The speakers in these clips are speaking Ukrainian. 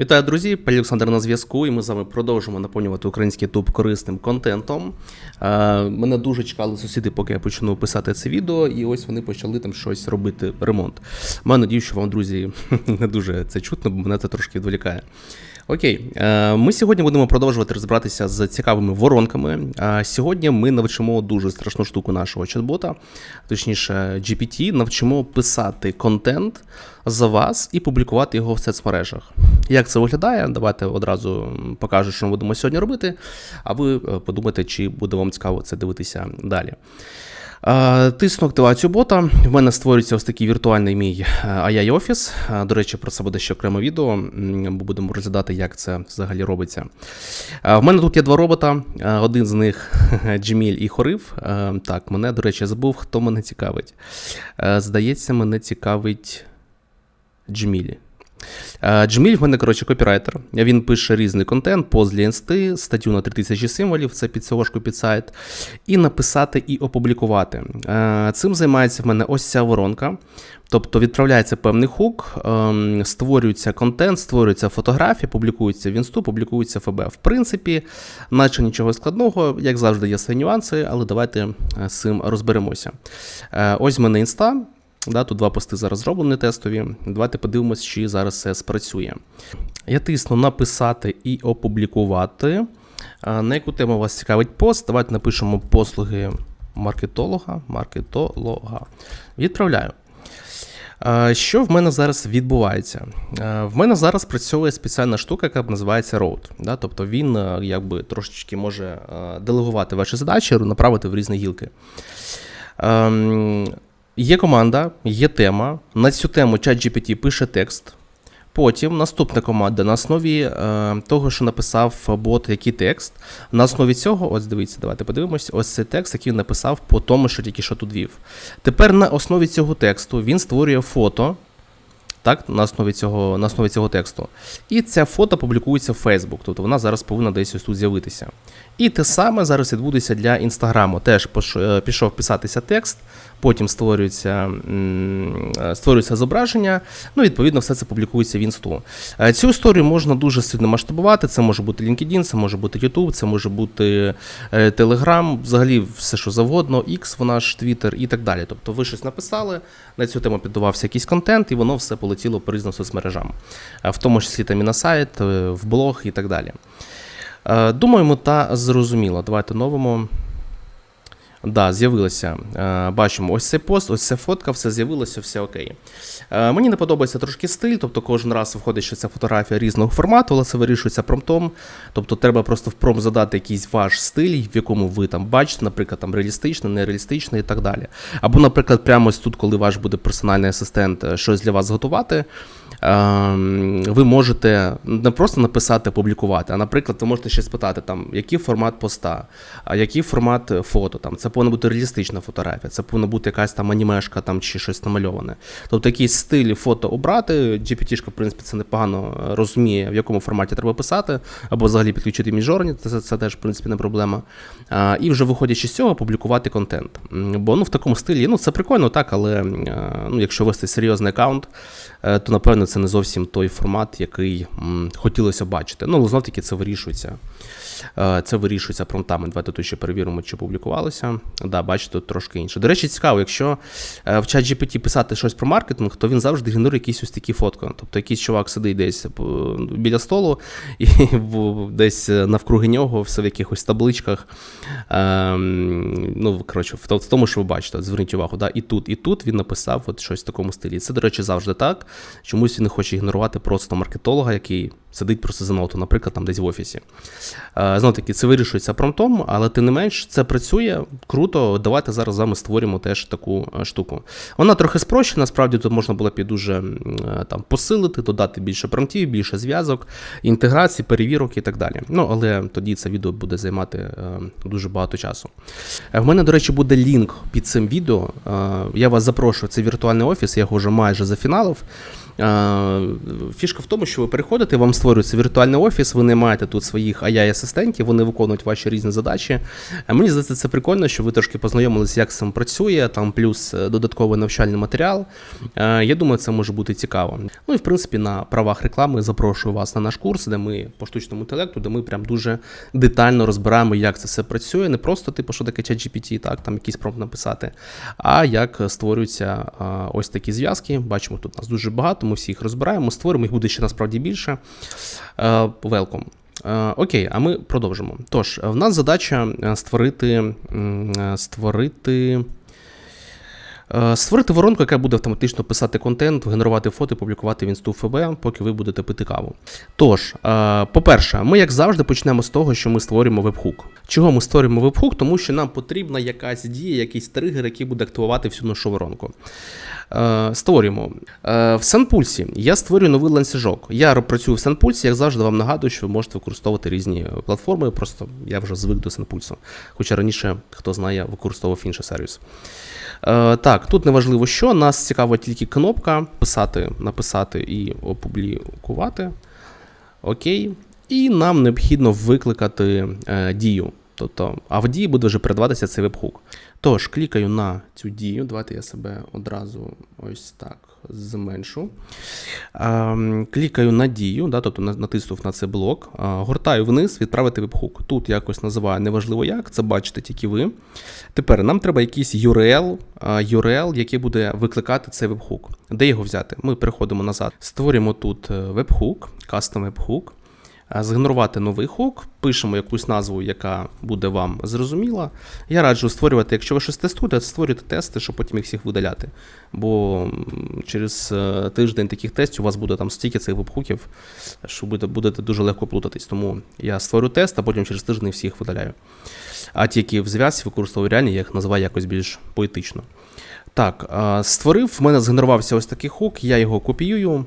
Вітаю, друзі! Пані Олександр на зв'язку, і ми з вами продовжимо наповнювати український ютуб корисним контентом. Е, мене дуже чекали сусіди, поки я почну писати це відео, і ось вони почали там щось робити, ремонт. Маю надію, що вам, друзі, не дуже це чутно, бо мене це трошки відволікає. Окей, е, ми сьогодні будемо продовжувати розбиратися з цікавими воронками. Е, Сьогодні ми навчимо дуже страшну штуку нашого чат-бота, точніше, GPT, навчимо писати контент за вас і публікувати його в соцмережах. Як це виглядає? Давайте одразу покажу, що ми будемо сьогодні робити, а ви е, подумайте, чи буде вам цікаво це дивитися далі. Тисну активацію бота. В мене створюється ось такий віртуальний мій е, AI офіс. До речі, про це буде ще окреме відео, м, бо будемо розглядати, як це взагалі робиться. В мене тут є два робота. Один з них Джеміль і Хорив. Так, мене, до речі, забув, хто мене цікавить. Здається, мене цікавить Джмілі. Е, Джміль в мене, коротше, копірайтер. Він пише різний контент, пост для інсти, статтю на 3000 символів, це під SEO-шку під сайт, і написати і опублікувати. Е, Цим займається в мене ось ця воронка. Тобто відправляється певний хук, ем, створюється контент, створюється фотографія, публікується в інсту, публікується ФБ. В принципі, наче нічого складного, як завжди, є свої нюанси, але давайте е, з цим розберемося. Ось в мене інста. Да, тут два пости зараз зроблені тестові. Давайте подивимось, чи зараз все спрацює. Я тисну написати і опублікувати. На яку тему вас цікавить пост? Давайте напишемо послуги маркетолога. Маркетолога. Відправляю. Що в мене зараз відбувається? В мене зараз працює спеціальна штука, яка називається Road. Да? Тобто він е, якби трошечки може е, делегувати ваші задачі, направити в різні гілки. Є команда, є тема. На цю тему ChatGPT пише текст. Потім наступна команда на основі е, того, що написав бот, який текст. На основі цього, ось дивіться, давайте подивимось, ось цей текст, який він написав по тому, що тільки що тут вів. Тепер на основі цього тексту він створює фото. Так, на основі цього на основі цього тексту. І ця фото публікується в Facebook, тобто вона зараз повинна десь ось тут з'явитися. І те саме зараз відбудеться для Інстаграму. Теж е, пішов писатися текст, потім створюється, е, створюється зображення, ну, відповідно, все це публікується в інсту. Е, Цю історію можна дуже сильно масштабувати. Це може бути LinkedIn, це може бути YouTube, це може бути е, Telegram, взагалі все, що завгодно, X, вона ж Twitter і так далі. Тобто ви щось написали, на цю тему піддавався якийсь контент, і воно все полетіло по різним соцмережам, в тому числі там і на сайт, в блог і так далі. Думаю, мета зрозуміла. Давайте новому. Да, з'явилося. Е, Бачимо, ось цей пост, ось ця фотка, все з'явилося, все окей. Е, Мені не подобається трошки стиль, тобто кожен раз виходить, що це фотографія різного формату, але це вирішується промптом. Тобто треба просто в пром задати якийсь ваш стиль, в якому ви там бачите, наприклад, там реалістичний, нереалістичний і так далі. Або, наприклад, прямо ось тут, коли ваш буде персональний асистент е, щось для вас зготувати, ем, ви можете не просто написати, публікувати, а, наприклад, ви можете ще спитати, там, який формат поста, який формат фото. Там, це повинна бути реалістична фотографія, це повинна бути якась там анімешка там, чи щось намальоване. Тобто якийсь стиль фото обрати. GPT, в принципі, це непогано розуміє, в якому форматі треба писати, або взагалі підключити міжорні, це, це теж, в принципі, не проблема. А, і вже виходячи з цього, публікувати контент. Бо ну, в такому стилі, ну це прикольно, так, але ну, якщо вести серйозний аккаунт, е, то напевно це не зовсім той формат, який хотілося бачити. Ну, але знов таки це вирішується. Е, Це вирішується промптами. Давайте тут ще перевіримо, чи публікувалося. Да, бачите, тут трошки інше. До речі, цікаво, якщо е, в чат GPT писати щось про маркетинг, то він завжди генерує якісь ось такі фотки. Тобто якийсь чувак сидить десь е, біля столу, і десь навкруги нього, все в якихось табличках. Ем, Ну, коротше, в тому, що ви бачите, зверніть увагу, да, і тут, і тут він написав от щось в такому стилі. Це, до речі, завжди так. Чомусь не хоче ігнорувати просто маркетолога, який сидить просто за ноуту, наприклад, там десь в офісі. Е, Знову таки, це вирішується промптом, але тим не менш, це працює круто. Давайте зараз з вами створимо теж таку е, штуку. Вона трохи спрощена, насправді тут можна було б дуже е, там посилити, додати більше промптів, більше зв'язок, інтеграції, перевірок і так далі. Ну, але тоді це відео буде займати дуже багато часу. В мене, до речі, буде лінк під цим відео. Я вас запрошую, це віртуальний офіс, я його вже майже зафіналив. Фішка в тому, що ви переходите, вам створюється віртуальний офіс, ви не маєте тут своїх AI-асистентів, вони виконують ваші різні задачі. Мені здається, це прикольно, що ви трошки познайомилися, як цим працює, там плюс е, додатковий навчальний матеріал. Е, Я думаю, це може бути цікаво. Ну і в принципі на правах реклами запрошую вас на наш курс, де ми по штучному інтелекту, де ми прям дуже детально розбираємо, як це все працює. Не просто типу, що таке ChatGPT, так там якийсь промпт написати, а як створюються ось такі зв'язки. Бачимо, тут нас дуже багато. Ми всі їх розбираємо, створимо, їх буде ще насправді більше. Велком. Окей, а ми продовжимо. Тож, в нас задача е, створити, е, створити, е, створити воронку, яка буде автоматично писати контент, генерувати фото, публікувати в інсту ФБ, поки ви будете пити каву. Тож, е, по-перше, ми, як завжди, почнемо з того, що ми створюємо вебхук. Чого ми створюємо вебхук? Тому що нам потрібна якась дія, якийсь тригер, який буде активувати всю нашу воронку. Е, Створюємо. Е, В Санпульсі я створюю новий ланцюжок. Я працюю в Санпульсі, як завжди вам нагадую, що ви можете використовувати різні платформи. Просто я вже звик до Санпульсу. Хоча раніше, хто знає, використовував інший сервіс. Е, Так, тут неважливо що, нас цікава тільки кнопка писати, написати і опублікувати. Окей. І нам необхідно викликати е, дію. Тобто, а в дії буде вже передаватися цей вебхук. Тож, клікаю на цю дію. Давайте я себе одразу ось так зменшу. Ем, клікаю на дію, да, тобто натиснув на цей блок, гортаю вниз, відправити вебхук. Тут якось називаю неважливо як, це бачите тільки ви. Тепер нам треба якийсь URL, URL, який буде викликати цей вебхук. Де його взяти? Ми переходимо назад. Створюємо тут е, вебхук, custom вебхук. А, Згенерувати новий хук, пишемо якусь назву, яка буде вам зрозуміла. Я раджу створювати, якщо ви щось тестуєте, створюйте тести, щоб потім їх всіх видаляти. Бо через е, тиждень таких тестів у вас буде там стільки цих вебхуків, що буде, будете дуже легко плутатись. Тому я створю тест, а потім через тиждень всіх видаляю. А ті, які в зв'язці використовую реальні, я їх називаю якось більш поетично. Так, створив, в мене згенерувався ось такий хук, я його копіюю,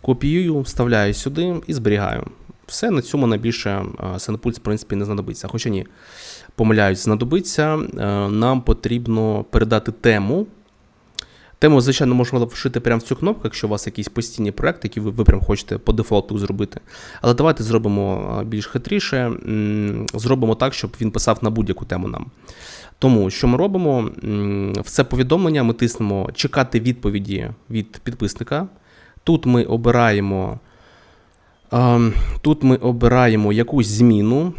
копіюю, вставляю сюди і зберігаю. Все на цьому найбільше Сенпульс, в принципі, не знадобиться. Хоча ні, помиляюсь, знадобиться. Е, Нам потрібно передати тему. Тему, звичайно, можна вшити прямо в цю кнопку, якщо у вас якийсь постійний проект, який ви, ви прям хочете по дефолту зробити. Але давайте зробимо більш хитріше. Зробимо так, щоб він писав на будь-яку тему нам. Тому що ми робимо? В це повідомлення ми тиснемо чекати відповіді від підписника. Тут ми обираємо. Ем, Тут ми обираємо якусь зміну.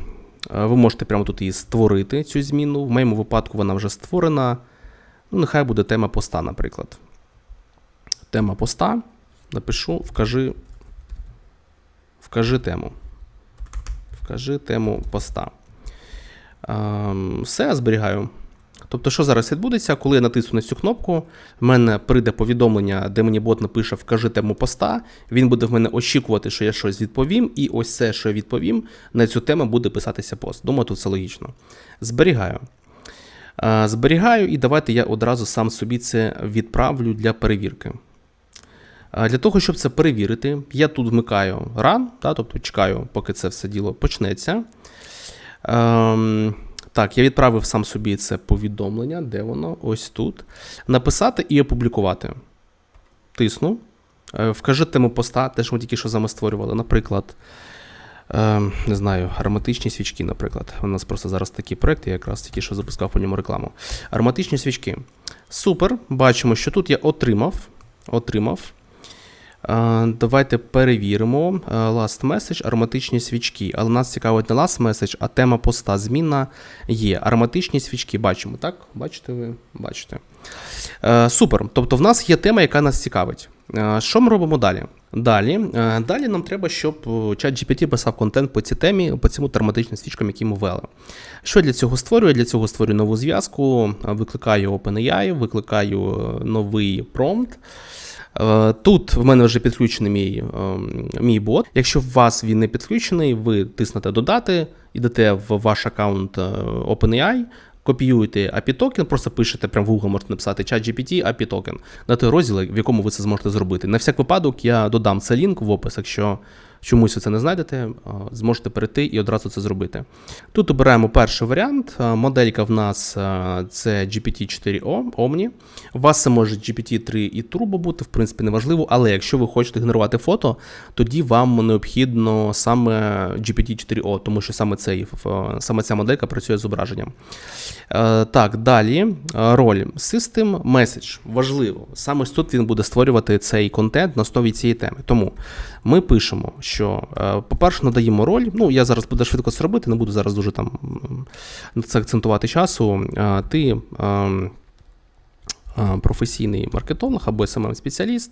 Е, Ви можете прямо тут її створити, цю зміну. В моєму випадку вона вже створена. Ну, нехай буде тема поста, наприклад. Тема поста. Напишу, вкажи. Вкажи тему. Вкажи тему поста. Ем, Все, зберігаю. Тобто, що зараз відбудеться, коли я натисну на цю кнопку, в мене прийде повідомлення, де мені бот напише Вкажи тему поста. Він буде в мене очікувати, що я щось відповім, і ось це, що я відповім, на цю тему буде писатися пост. Думаю, тут все логічно. Зберігаю. Зберігаю, і давайте я одразу сам собі це відправлю для перевірки. Для того, щоб це перевірити, я тут вмикаю run, да, тобто чекаю, поки це все діло почнеться. Ем, так, я відправив сам собі це повідомлення, де воно? Ось тут. Написати і опублікувати. Тисну. Е, Вкажи тему поста, те, що ми тільки що з вами створювали. Наприклад, е, не знаю, ароматичні свічки, наприклад. У нас просто зараз такий проект, я якраз тільки що запускав по ньому рекламу. Ароматичні свічки. Супер. Бачимо, що тут я отримав. Отримав. Давайте перевіримо. Last message, ароматичні свічки. Але нас цікавить не last message, а тема поста змінна є. Ароматичні свічки бачимо, так? Бачите ви? Бачите. Е, Супер. Тобто в нас є тема, яка нас цікавить. Е, Що ми робимо далі? Далі, е, далі нам треба, щоб чат GPT писав контент по цій темі, по цьому ароматичним свічкам, які ми ввели. Що для цього створюю? Я для цього створюю нову зв'язку, викликаю OpenAI, викликаю новий промпт. Е, Тут в мене вже підключений мій, ем, мій бот. Якщо у вас він не підключений, ви тиснете додати, йдете в ваш аккаунт е, OpenAI, копіюєте API токен, просто пишете прямо в Google, можете написати ChatGPT API токен на той розділ, в якому ви це зможете зробити. На всяк випадок я додам цей лінк в опис, якщо чомусь ви це не знайдете, е, зможете перейти і одразу це зробити. Тут обираємо перший варіант. Е, Моделька в нас е, це GPT-4O Omni. У вас це може GPT-3 і Turbo бути, в принципі, неважливо, але якщо ви хочете генерувати фото, тоді вам необхідно саме GPT-4O, тому що саме, цей, саме ця моделька працює з зображенням. Так, далі роль System Message. Важливо. Саме тут він буде створювати цей контент на основі цієї теми. Тому ми пишемо, що, е, по-перше, надаємо роль. Ну, я зараз буду швидко це робити, не буду зараз дуже там на це акцентувати часу. Е, Ти ем, е, професійний маркетолог або smm спеціаліст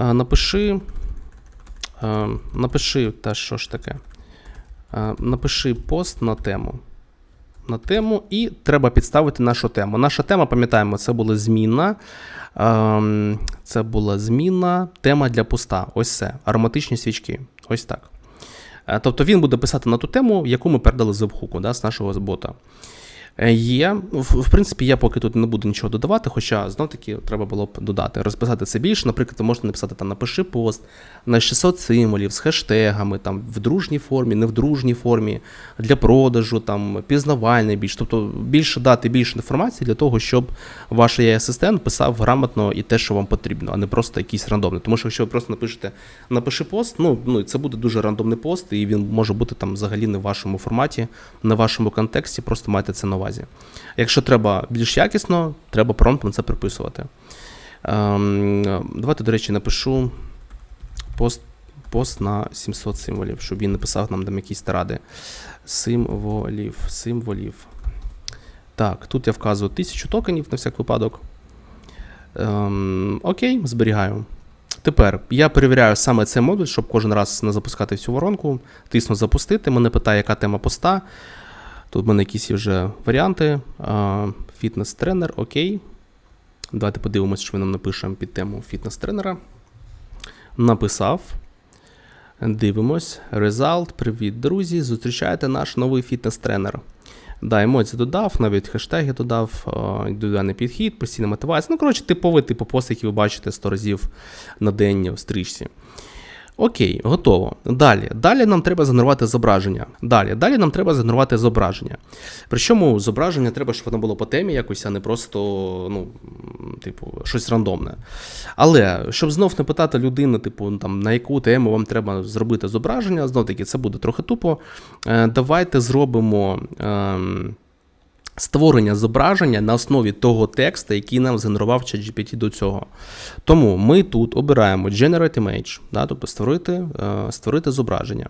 Е, Напиши. е, Напиши те, що ж таке. Напиши пост на тему. На тему, і треба підставити нашу тему. Наша тема, пам'ятаємо, це була зміна. Ем, Це була зміна, тема для пуста. Ось це. Ароматичні свічки. Ось так. Е, Тобто він буде писати на ту тему, яку ми передали з обхуку да, з нашого бота. Е, Є, в, принципі, я поки тут не буду нічого додавати, хоча знов таки треба було б додати, розписати це більше. Наприклад, можете написати там напиши пост на 600 символів з хештегами, там в дружній формі, не в дружній формі, для продажу, там пізнавальний більш. Тобто більше дати більше інформації для того, щоб ваш асистент писав грамотно і те, що вам потрібно, а не просто якийсь рандомний. Тому що якщо ви просто напишете напиши пост, ну, ну це буде дуже рандомний пост, і він може бути там взагалі не в вашому форматі, не в вашому контексті, просто майте це на увазі. Якщо треба більш якісно, треба промптом це приписувати. Ем, давайте, до речі, напишу пост, пост на 700 символів, щоб він написав нам там якісь ради. Символів, символів. Так, тут я вказую 1000 токенів на всяк випадок. Ем, окей, зберігаю. Тепер я перевіряю саме цей модуль, щоб кожен раз не запускати всю воронку. Тисну запустити. Мене питає, яка тема поста. Тут в мене якісь вже варіанти. Фітнес-тренер, окей. Давайте подивимося, що він нам напише під тему фітнес-тренера. Написав. Дивимось. Result. Привіт, друзі. Зустрічайте наш новий фітнес-тренер. Да, емоції додав, навіть хештеги додав, індивідуальний підхід, постійна мотивація. Ну, коротше, типовий типу пост, який ви бачите 100 разів на день в стрічці. Окей, готово. Далі. Далі нам треба згенерувати зображення. Далі. Далі нам треба згенерувати зображення. Причому зображення треба, щоб воно було по темі якось, а не просто, ну, типу, щось рандомне. Але щоб знов не питати людини, типу, ну, там, на яку тему вам треба зробити зображення, знов таки це буде трохи тупо. Е, давайте зробимо. ем, Створення зображення на основі того тексту, який нам згенерував ChatGPT до цього. Тому ми тут обираємо Generate Image, да, тобто створити, е, створити зображення.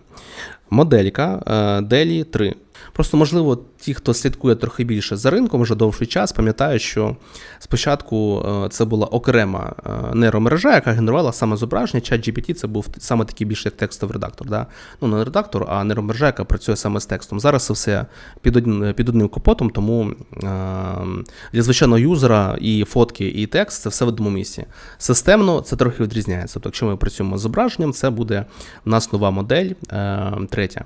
Моделька е, DALI 3. Просто, можливо, ті, хто слідкує трохи більше за ринком вже довший час, пам'ятають, що спочатку е, це була окрема е, нейромережа, яка генерувала саме зображення. ChatGPT це був саме такий більш як текстовий редактор. Да? Ну, не редактор, а нейромережа, яка працює саме з текстом. Зараз це все під одним, під одним капотом, тому е, для звичайного юзера і фотки, і текст це все в одному місці. Системно це трохи відрізняється. Тобто, якщо ми працюємо з зображенням, це буде у нас нова модель е, третя.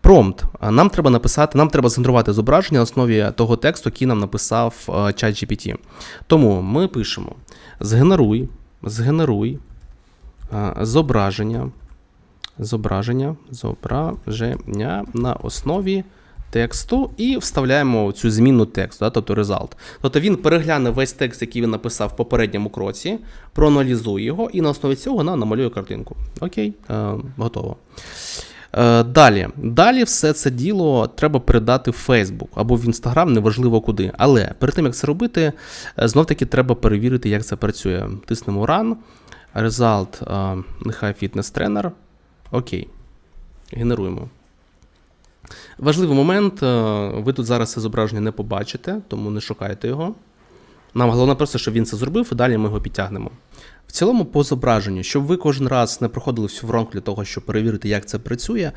Промпт. Нам треба написати, нам треба згенерувати зображення на основі того тексту, який нам написав е, ChatGPT. Тому ми пишемо: згенеруй, згенеруй е, зображення, зображення, зображення на основі тексту і вставляємо цю зміну тексту, да, тобто result. Тобто він перегляне весь текст, який він написав в попередньому кроці, проаналізує його і на основі цього нам намалює картинку. Окей, е, готово. Е, Далі, далі все це діло треба передати в Facebook або в Instagram, неважливо куди. Але перед тим як це робити, знов таки треба перевірити, як це працює. Тиснемо Run, Result, е, нехай фітнес-тренер. Окей. Генеруємо. Важливий момент, е, ви тут зараз це зображення не побачите, тому не шукайте його. Нам головне просто, щоб він це зробив, і далі ми його підтягнемо. В цілому, по зображенню, щоб ви кожен раз не проходили всю воронку для того, щоб перевірити, як це працює.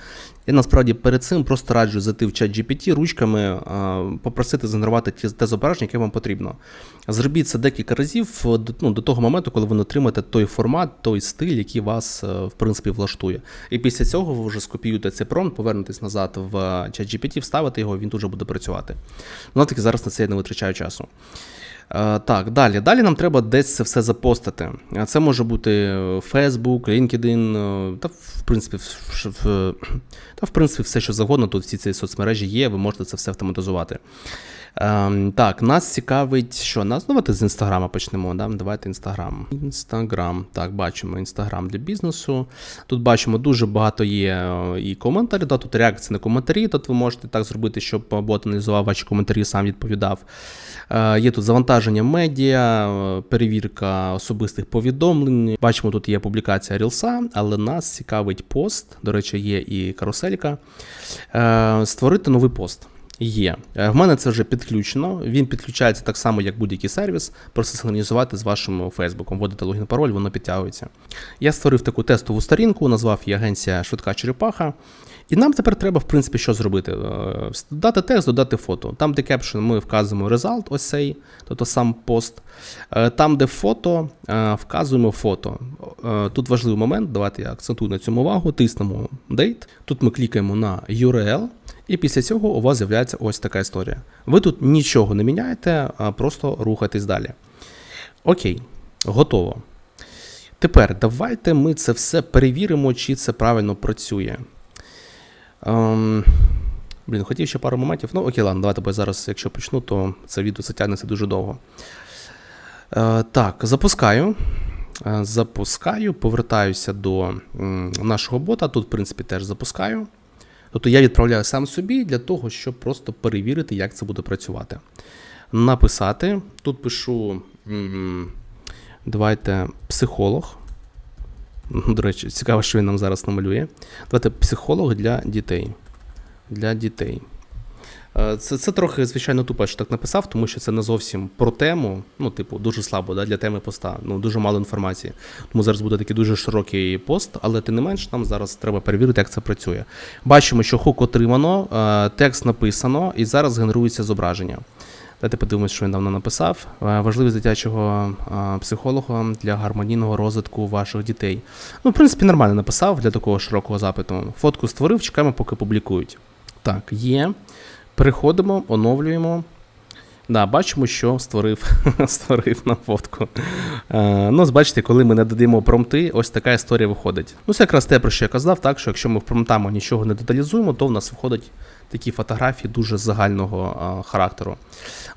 Я насправді перед цим просто раджу зайти в чат GPT ручками, попросити згенерувати те зображення, яке вам потрібно. Зробіть це декілька разів до- ну, до того моменту, коли ви отримаєте той формат, той стиль, який вас, е, в принципі, влаштує. І після цього ви вже скопіюєте цей промпт, повернетесь назад в чат GPT, вставите його, він тут вже буде працювати. Ну, таки зараз на це я не витрачаю часу. Е, Так, далі. Далі нам треба десь це все запостити. Е, Це може бути е, Facebook, LinkedIn, та в принципі, та в принципі все, що завгодно. Тут всі ці соцмережі є, ви можете це все автоматизувати. Ем, так, нас цікавить, що нас. Ну, давайте з інстаграма почнемо. Да? Давайте інстаграм. Інстаграм. Так, бачимо інстаграм для бізнесу. Тут бачимо дуже багато є е, і коментарів. Да? Тут реакції на коментарі. Тут ви можете так зробити, щоб бот аналізував ваші коментарі, сам відповідав. Е, Є тут завантаження медіа, е, перевірка особистих повідомлень. Бачимо, тут є публікація Рілса, але нас цікавить пост. До речі, є і каруселька. Е, Створити новий пост. Є. Е, В мене це вже підключено. Він підключається так само, як будь-який сервіс, просто синхронізувати з вашим Фейсбуком. Вводите логін пароль, воно підтягується. Я створив таку тестову сторінку, назвав її агенція Швидка Черепаха. І нам тепер треба, в принципі, що зробити? Е, Додати текст, додати фото. Там, де кепшн, ми вказуємо result, ось цей, тобто сам пост. Е, Там, де фото, вказуємо фото. Тут важливий момент, давайте я акцентую на цьому увагу, тиснемо date. Тут ми клікаємо на URL, і після цього у вас з'являється ось така історія. Ви тут нічого не міняєте, а просто рухайтесь далі. Окей, готово. Тепер давайте ми це все перевіримо, чи це правильно працює. Ем, блін, хотів ще пару моментів. Ну, окей, ладно, давайте, бо зараз, якщо почну, то це відео затягнеться дуже довго. Е, так, запускаю. Е, Запускаю, повертаюся до нашого бота. Тут, в принципі, теж запускаю. Тобто я відправляю сам собі для того, щоб просто перевірити, як це буде працювати. Написати. Тут пишу. Давайте психолог. До речі, цікаво, що він нам зараз намалює. Давайте психолог для дітей. Для дітей. Е, Це, це трохи, звичайно, тупо, що так написав, тому що це не зовсім про тему. Ну, типу, дуже слабо да, для теми поста. Ну, дуже мало інформації. Тому зараз буде такий дуже широкий пост, але тим не менш, нам зараз треба перевірити, як це працює. Бачимо, що хук отримано, е, текст написано, і зараз генерується зображення. Давайте подивимось, що він давно написав. Е, Важливість дитячого психолога для гармонійного розвитку ваших дітей. Ну, в принципі, нормально написав для такого широкого запиту. Фотку створив, чекаємо, поки публікують. Так, є. Переходимо, оновлюємо. Да, бачимо, що створив, створив нам фотку. Е, ну, бачите, коли ми не додаємо промти, ось така історія виходить. Ну, це якраз те, про що я казав, так, що якщо ми в промтами нічого не деталізуємо, то в нас виходять такі фотографії дуже загального характеру.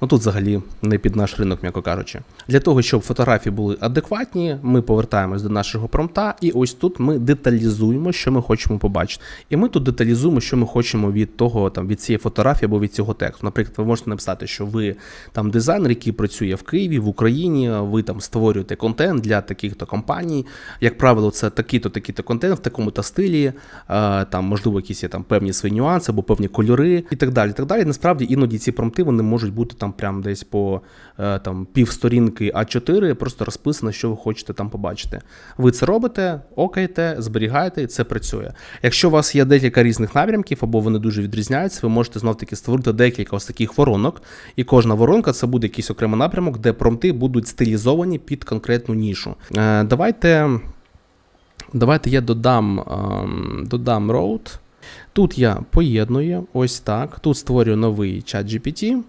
Ну тут взагалі не під наш ринок, м'яко кажучи. Для того, щоб фотографії були адекватні, ми повертаємось до нашого промта, і ось тут ми деталізуємо, що ми хочемо побачити. І ми тут деталізуємо, що ми хочемо від того, там від цієї фотографії або від цього тексту. Наприклад, ви можете написати, що ви там дизайнер, який працює в Києві, в Україні, ви там створюєте контент для таких-то компаній. Як правило, це такий-то такий-то контент в такому-то стилі, е, там можливо якісь є там певні свої нюанси або певні кольори і так далі. Так далі. Насправді іноді ці промти вони можуть бути там прям десь по е, там півсторінки А4, просто розписано, що ви хочете там побачити. Ви це робите, окайте, зберігаєте, і це працює. Якщо у вас є декілька різних напрямків, або вони дуже відрізняються, ви можете знов таки створити декілька ось таких воронок, і кожна воронка це буде якийсь окремий напрямок, де промти будуть стилізовані під конкретну нішу. Е, давайте. Давайте я додам, ем, додам road. Тут я поєдную ось так. Тут створюю новий чат GPT.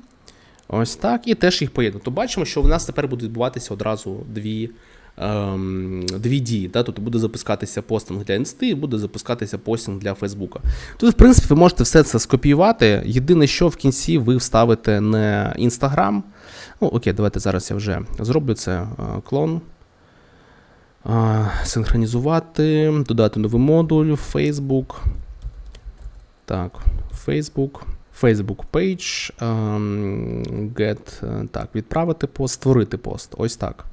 Ось так. І теж їх поєдную. То бачимо, що в нас тепер буде відбуватися одразу дві. ем, Дві дії, да? тобто буде запускатися постинг для інсти і буде запускатися постинг для Фейсбука. Тут, в принципі, ви можете все це скопіювати. Єдине, що в кінці ви вставите не Instagram. Ну, окей, давайте зараз я вже зроблю це е, клон. Синхронізувати, додати новий модуль, Facebook. Так, Facebook. Facebook Page, ем, get, е, так, відправити пост, створити пост. Ось так.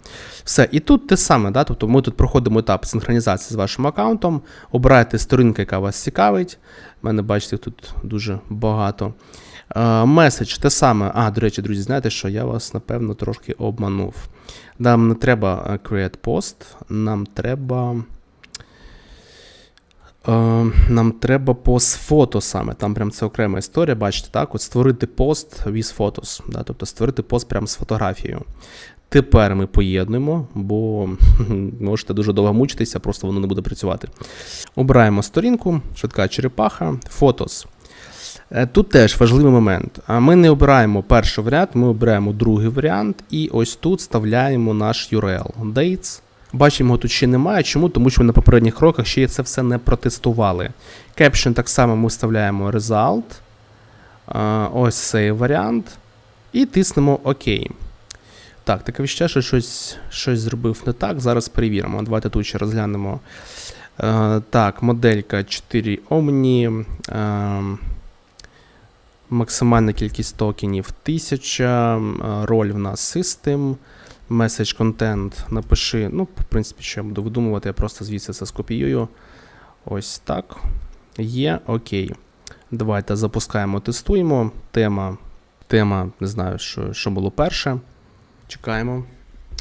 Все. І тут те саме, да? тобто ми тут проходимо етап синхронізації з вашим аккаунтом, обираєте сторінку, яка вас цікавить. У мене, бачите, тут дуже багато. Е, Меседж те саме. А, до речі, друзі, знаєте, що я вас, напевно, трошки обманув. Нам не треба е, create post, нам треба. Е, Нам треба пост фото саме. Там прям це окрема історія. Бачите, так? От створити пост with photos, да? тобто створити пост прямо з фотографією. Тепер ми поєднуємо, бо можете дуже довго мучитися, просто воно не буде працювати. Обираємо сторінку, швидка черепаха, фотос. Е, Тут теж важливий момент. Ми не обираємо перший варіант, ми обираємо другий варіант, і ось тут вставляємо наш URL dates. Бачимо, його тут ще немає. Чому? Тому що ми на попередніх кроках ще це все не протестували. Caption так само ми вставляємо result. Ось цей варіант. І тиснемо ОК. Так, таке відчуття, що щось, щось зробив не так. Зараз перевіримо. Давайте тут ще розглянемо. Е, так, моделька 4 Omni. Е, максимальна кількість токенів 1000. е, Роль в нас System. Message контент напиши. Ну, в принципі, що я буду видумувати, я просто звідси це скопіюю. Ось так. Є, окей. Давайте запускаємо, тестуємо. Тема, тема, не знаю, що, що було перше. Чекаємо.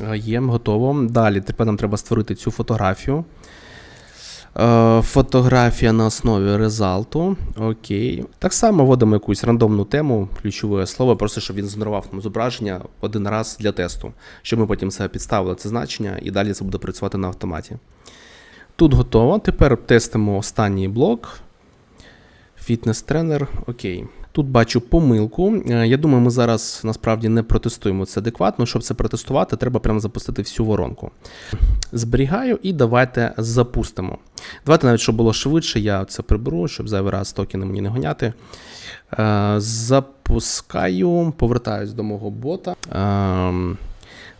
Е, Є, готово. Далі тепер нам треба створити цю фотографію. Е, Фотографія на основі результату. Окей. Так само вводимо якусь рандомну тему, ключове слово, просто щоб він згенерував нам зображення один раз для тесту, щоб ми потім це підставили це значення і далі це буде працювати на автоматі. Тут готово. Тепер тестимо останній блок. Фітнес-тренер. Окей. Тут бачу помилку. Е, Я думаю, ми зараз насправді не протестуємо це адекватно. Щоб це протестувати, треба прямо запустити всю воронку. Зберігаю і давайте запустимо. Давайте навіть, щоб було швидше, я це приберу, щоб зайвий раз токени мені не гоняти. Е, Запускаю, повертаюсь до мого бота. Е,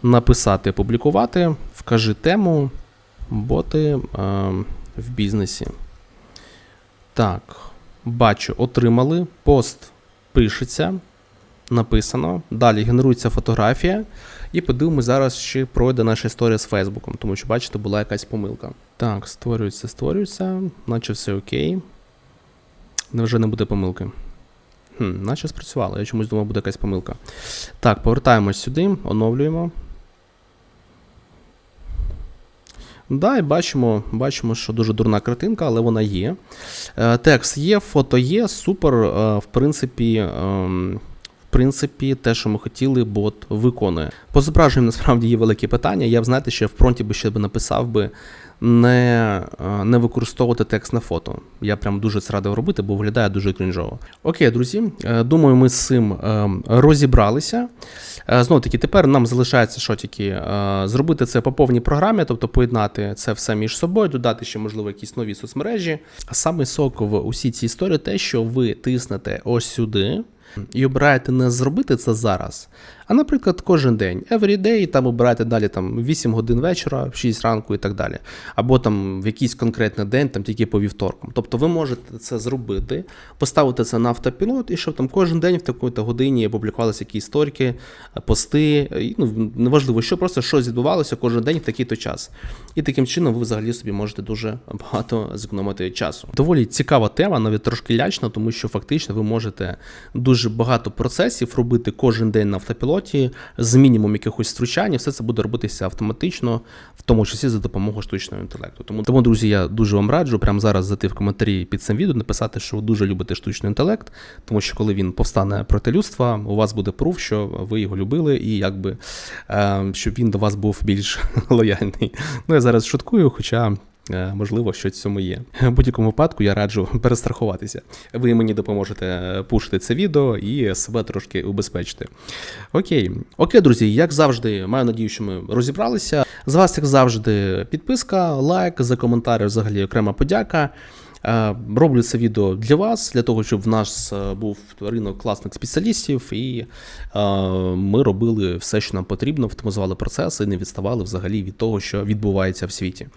Написати, публікувати, вкажи тему, боти в бізнесі. Так, бачу, отримали. Пост пишеться. Написано. Далі генерується фотографія. І подивимось зараз, чи пройде наша історія з Фейсбуком, тому що, бачите, була якась помилка. Так, створюється, створюється, наче все окей. Невже не буде помилки? Хм, наче спрацювало, я чомусь думав, буде якась помилка. Так, повертаємось сюди, оновлюємо. Да, і бачимо, бачимо, що дуже дурна картинка, але вона є. Е, Текст є, фото є, супер. е, В принципі, ем, в принципі, те, що ми хотіли, бот виконує. По зображенням насправді є великі питання. Я б знаєте, ще в фронті би ще б написав би не, е, не використовувати текст на фото. Я прям дуже це радив робити, бо виглядає дуже крінжово. Окей, друзі, е, думаю, ми з цим е, розібралися. Знову таки, тепер нам залишається що тільки зробити це по повній програмі, тобто поєднати це все між собою, додати ще, можливо, якісь нові соцмережі. Саме сок в усій цій історії те, що ви тиснете ось сюди. І обираєте не зробити це зараз, а, наприклад, кожен день, every day, там обираєте далі там 8 годин вечора, в 6 ранку і так далі. Або там в якийсь конкретний день, там тільки по вівторкам. Тобто ви можете це зробити, поставити це на автопілот, і щоб там кожен день в такій-то годині публікувалися якісь сторіки, пости. Ну, неважливо, що просто щось відбувалося кожен день в такий-то час. І таким чином ви взагалі собі можете дуже багато зекономити часу. Доволі цікава тема, навіть трошки лячна, тому що фактично ви можете дуже багато процесів робити кожен день на автопілоті з мінімум якихось втручань, і все це буде робитися автоматично, в тому числі за допомогою штучного інтелекту. Тому, тому, друзі, я дуже вам раджу прямо зараз зайти в коментарі під цим відео, написати, що ви дуже любите штучний інтелект, тому що коли він повстане проти людства, у вас буде пруф, що ви його любили, і якби е, щоб він до вас був більш лояльний. Ну я зараз шуткую, хоча. Е, Можливо, в цьому є. В будь-якому випадку я раджу перестрахуватися. Ви мені допоможете е, пушити це відео і себе трошки убезпечити. Окей, окей, друзі, як завжди, маю надію, що ми розібралися. З вас, як завжди, підписка, лайк, за коментар, взагалі окрема подяка. Е, Роблю це відео для вас, для того, щоб в нас е, був ринок класних спеціалістів, і е, ми робили все, що нам потрібно, автоматизували процеси, не відставали взагалі від того, що відбувається в світі.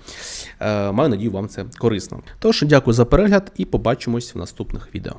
Маю надію, вам це корисно. Тож, дякую за перегляд і побачимось в наступних відео.